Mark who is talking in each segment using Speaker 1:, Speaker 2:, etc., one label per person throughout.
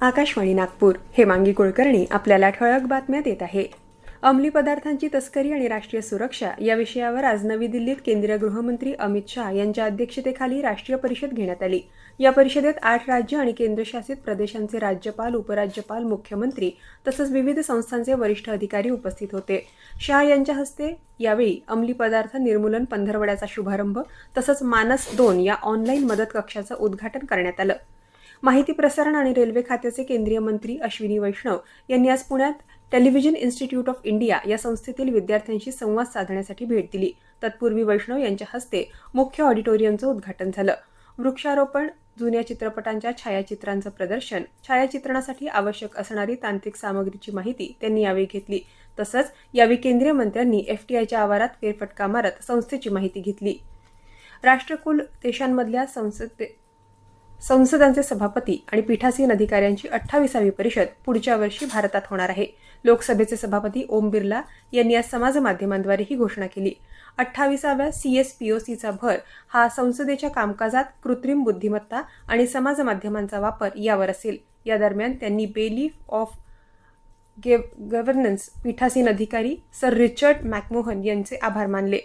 Speaker 1: आकाशवाणी नागपूर. हेमांगी कुलकर्णी आपल्याला ठळक बातम्या देत आहे. अंमली पदार्थांची तस्करी आणि राष्ट्रीय सुरक्षा या विषयावर आज नवी दिल्लीत केंद्रीय गृहमंत्री अमित शहा यांच्या अध्यक्षतेखाली राष्ट्रीय परिषद घेण्यात आली. या परिषदेत आठ राज्य आणि केंद्रशासित प्रदेशांचे राज्यपाल उपराज्यपाल मुख्यमंत्री तसंच विविध संस्थांचे वरिष्ठ अधिकारी उपस्थित होते. शहा यांच्या हस्ते यावेळी अंमली पदार्थ निर्मूलन पंधरवड्याचा शुभारंभ तसंच मानस दोन या ऑनलाईन मदत कक्षाचं उद्घाटन करण्यात आलं. माहिती प्रसारण आणि रेल्वे खात्याचे केंद्रीय मंत्री अश्विनी वैष्णव यांनी आज पुण्यात टेलिव्हिजन इन्स्टिट्यूट ऑफ इंडिया या संस्थेतील विद्यार्थ्यांशी संवाद साधण्यासाठी भेट दिली. तत्पूर्वी वैष्णव यांच्या हस्ते मुख्य ऑडिटोरियमचं उद्घाटन झालं. वृक्षारोपण जुन्या चित्रपटांच्या छायाचित्रांचं प्रदर्शन छायाचित्रणासाठी आवश्यक असणारी तांत्रिक सामग्रीची माहिती त्यांनी यावेळी घेतली. तसंच यावेळी केंद्रीय मंत्र्यांनी एफटीआयच्या आवारात फेरफटका मारत संस्थेची माहिती घेतली. राष्ट्रकुल देशांमधल्या संसदे संसदांचे सभापती आणि पीठासीन अधिकाऱ्यांची अठ्ठावीसावी परिषद पुढच्या वर्षी भारतात होणार आहे. लोकसभेचे सभापती ओम बिर्ला यांनी आज समाजमाध्यमांद्वारे ही घोषणा केली. अठ्ठावीसाव्या सी एस पी ओ सीचा भर हा संसदेच्या कामकाजात कृत्रिम बुद्धिमत्ता आणि समाज माध्यमांचा वापर यावर असेल. या दरम्यान त्यांनी बेलीफ ऑफ गव्हर्नन्स पीठासीन अधिकारी सर रिचर्ड मॅकमोहन यांचे आभार मानले.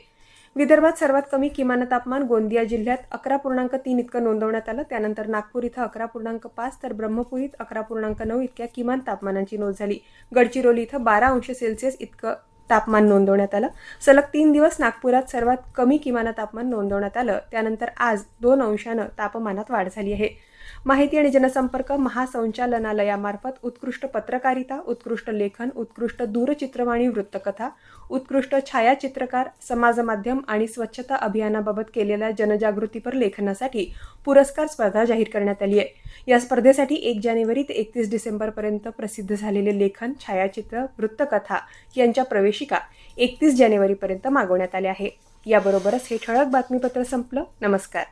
Speaker 1: विदर्भात सर्वात कमी किमान तापमान गोंदिया जिल्ह्यात अकरा पूर्णांक तीन इतकं नोंदवण्यात आलं. त्यानंतर नागपूर इथं अकरा पूर्णांक पाच तर ब्रह्मपुरीत अकरा पूर्णांक नऊ इतक्या किमान तापमानाची नोंद झाली. गडचिरोली इथं बारा अंश सेल्सिअस इतकं तापमान नोंदवण्यात आलं. सलग तीन दिवस नागपुरात सर्वात कमी किमान तापमान नोंदवण्यात आलं. त्यानंतर आज दोन अंशानं तापमानात वाढ झाली आहे. माहिती आणि जनसंपर्क महासंचालनालयामार्फत उत्कृष्ट पत्रकारिता उत्कृष्ट लेखन उत्कृष्ट दूरचित्रवाणी वृत्तकथा उत्कृष्ट छायाचित्रकार समाज माध्यम आणि स्वच्छता अभियानाबाबत केलेल्या जनजागृतीपर लेखनासाठी पुरस्कार स्पर्धा जाहीर करण्यात आली आहे. या स्पर्धेसाठी एक जानेवारी ते एकतीस डिसेंबरपर्यंत प्रसिद्ध झालेले लेखन छायाचित्र वृत्तकथा यांच्या प्रवेशिका एकतीस जानेवारीपर्यंत मागवण्यात आल्या आहे. याबरोबरच हे ठळक बातमीपत्र संपलं. नमस्कार.